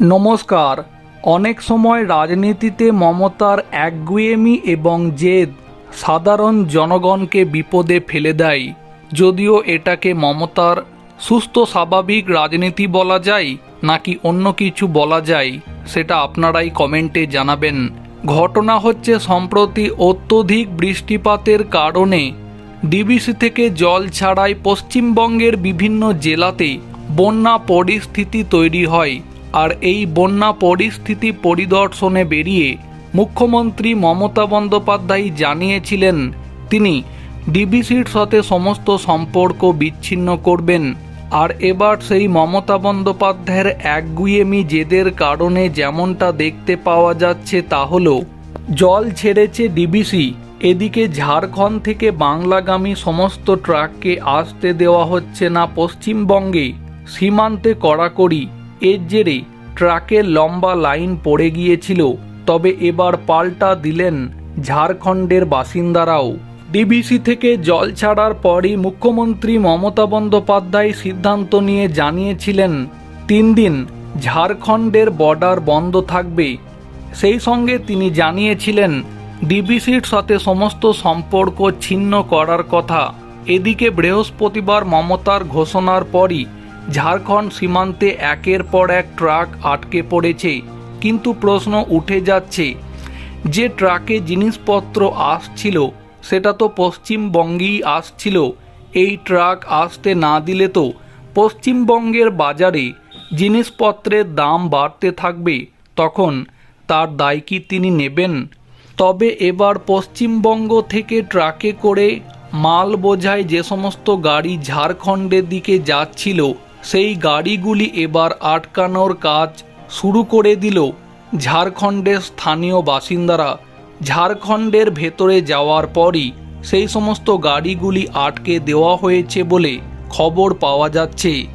নমস্কার। অনেক সময় রাজনীতিতে মমতার একগুয়েমি এবং জেদ সাধারণ জনগণকে বিপদে ফেলে দেয়। যদিও এটাকে মমতার সুস্থ স্বাভাবিক রাজনীতি বলা যায় নাকি অন্য কিছু বলা যায়, সেটা আপনারাই কমেন্টে জানাবেন। ঘটনা হচ্ছে, সম্প্রতি অত্যধিক বৃষ্টিপাতের কারণে ডিবিসি থেকে জল ছাড়াই পশ্চিমবঙ্গের বিভিন্ন জেলাতে বন্যা পরিস্থিতি তৈরি হয়। আর এই বন্যা পরিস্থিতি পরিদর্শনে বেরিয়ে মুখ্যমন্ত্রী মমতা বন্দ্যোপাধ্যায় জানিয়েছিলেন, তিনি ডিবিসির সাথে সমস্ত সম্পর্ক বিচ্ছিন্ন করবেন। আর এবার সেই মমতা বন্দ্যোপাধ্যায়ের একগুয়েমি জেদের কারণে যেমনটা দেখতে পাওয়া যাচ্ছে তা হল, জল ছেড়েছে ডিবিসি, এদিকে ঝাড়খণ্ড থেকে বাংলাগামী সমস্ত ট্রাককে আসতে দেওয়া হচ্ছে না পশ্চিমবঙ্গে, সীমান্তে কড়াকড়ি। এর জেরে ট্রাকের লম্বা লাইন পড়ে গিয়েছিল, তবে এবার পাল্টা দিলেন ঝাড়খণ্ডের বাসিন্দারাও। ডিবিসি থেকে জল ছাড়ার পরই মুখ্যমন্ত্রী মমতা বন্দ্যোপাধ্যায় সিদ্ধান্ত নিয়ে জানিয়েছিলেন, তিন দিন ঝাড়খণ্ডের বর্ডার বন্ধ থাকবে। সেই সঙ্গে তিনি জানিয়েছিলেন, ডিবিসির সাথে সমস্ত সম্পর্ক ছিন্ন করার কথা। এদিকে বৃহস্পতিবার মমতার ঘোষণার পরই ঝাড়খণ্ড সীমান্তে একের পর এক ট্রাক আটকে পড়েছে, কিন্তু প্রশ্ন উঠে যাচ্ছে, যে ট্রাকে জিনিসপত্র আসছিল, সেটা তো পশ্চিমবঙ্গেই আসছিল, এই ট্রাক আসতে না দিলে তো পশ্চিমবঙ্গের বাজারে জিনিসপত্রের দাম বাড়তে থাকবে, তখন তার দায় কি তিনি নেবেন? তবে এবার পশ্চিমবঙ্গ থেকে ট্রাকে করে মাল বোঝায় যে সমস্ত গাড়ি ঝাড়খণ্ডের দিকে যাচ্ছিল সেই গাড়িগুলি এবার আটকানোর কাজ শুরু করে দিল ঝাড়খণ্ডের স্থানীয় বাসিন্দারা। ঝাড়খণ্ডের ভেতরে যাওয়ার পরই সেই সমস্ত গাড়িগুলি আটকে দেওয়া হয়েছে বলে খবর পাওয়া যাচ্ছে।